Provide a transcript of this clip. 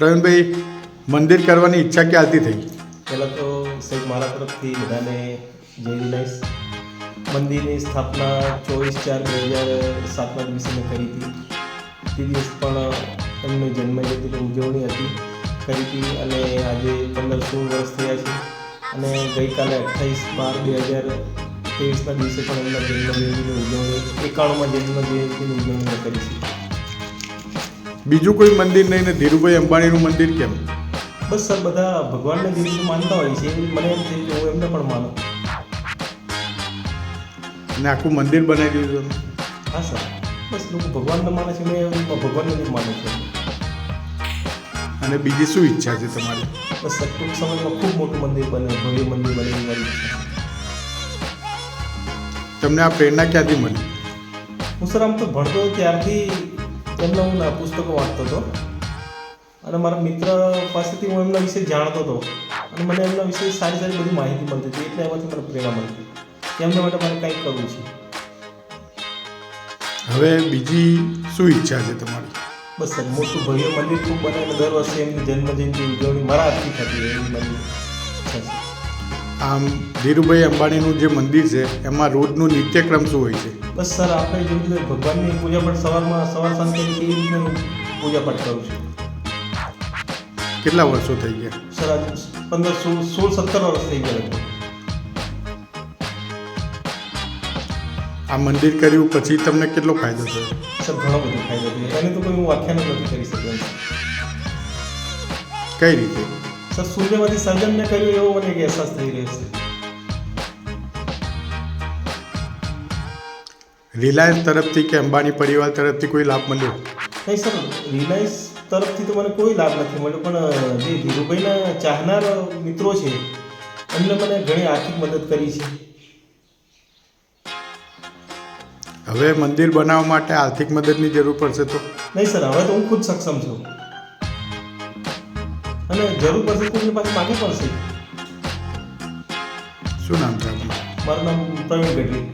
પ્રવીણભાઈ, મંદિર કરવાની ઈચ્છા ક્યારથી થઈ? પહેલાં તો સાહેબ, મારા તરફથી બધાને જય રિલાયન્સ મંદિરની સ્થાપના ચોવીસ ચાર બે હજાર સાતના દિવસે મેં કરી હતી. તે દિવસ પણ એમનો જન્મજયંતિની ઉજવણી હતી, કરી હતી અને આજે પંદર સોળ વર્ષ થયા છે. અને ગઈકાલે અઠ્ઠાવીસ બાર બે હજાર ત્રેવીસના દિવસે પણ એમના જન્મજયંતિની ઉજવણી, એકાણુંમાં જન્મજયંતિની ઉજવણી કરી છે. બીજું કોઈ મંદિર નહીં ને ધીરુભાઈ અંબાણીનું મંદિર કેમ? બસ સર બધા ભગવાનને જે માનતા હોય છે. મને એમ કે હું એમને પણ માનું. અને આખું મંદિર બનાવી દીધું હા સર. બસ લોકો ભગવાનને માને છે મેં ભગવાનને જ માનું છું. અને બીજી શું ઈચ્છા છે તમારી? બસ ટૂંક સમયમાં ખૂબ મોટું મંદિર બને ભવ્ય મંદિર બને મારી તમને આ પ્રેરણા ક્યાંથી મળી? હું સર આમ તો ભણતો ત્યારથી એમના હું પુસ્તકો વાંચતો હતો. અને મારા મિત્ર પાસેથી હું એમના વિશે જાણતો હતો. અને મને એમના વિશે સારી સારી બધી માહિતી મળતી હતી એટલે એમાંથી મને પ્રેરણા મળતી કે એમના માટે મારે કંઈક કરવું છે. હવે બીજી શું ઈચ્છા છે તમારી? બસ સર મોટું ભવ્ય મંદિર ખૂબ બને દર વર્ષે એમની જન્મજયંતિ ઉજવણી મારા હાથથી થતી હોય એવી મારી ઈચ્છા છે. આમ ધીરુભાઈ અંબાણીનું જે મંદિર છે એમાં રોજનું નિત્યક્રમ શું હોય છે? બસ સર આપણે જેવી રીતે ભગવાનની પૂજા પણ સવારમાં સવાર સાંજે એવી રીતે પૂજા પાઠ કરું છું. કેટલા વર્ષો થઈ ગયા? સર પંદર સોળ સોળ સત્તર વર્ષ થઈ ગયા આ મંદિર કર્યું પછી તમને કેટલો ફાયદો થયો? સર ઘણો બધો ફાયદો થયો. એને તો કોઈ હું વ્યાખ્યાન નથી કરી શકતો. કઈ રીતે? સર સૂર્યવતી સર્જન મેં કર્યું એવો મને એક અહેસાસ થઈ રહ્યો છે. રિલાયન્સ તરફથી કે અંબાણી પરિવાર તરફથી કોઈ લાભ મળ્યો? નહીં સર રિલાયન્સ તરફથી તો મને કોઈ લાભ નથી મળ્યો પણ જે ધીરુભાઈના ચાહનાર મિત્રો છે એમને મને ઘણી આર્થિક મદદ કરી છે. હવે મંદિર બનાવવા માટે આર્થિક મદદની જરૂર પડશે તો? નહીં સર હવે તો હું ખુદ સક્ષમ છું. અને જરૂર પડશે તો એમની પાસે માગવું પડશે શું નામ છે આપનું? મારું નામ પ્રવીણ ગઢવી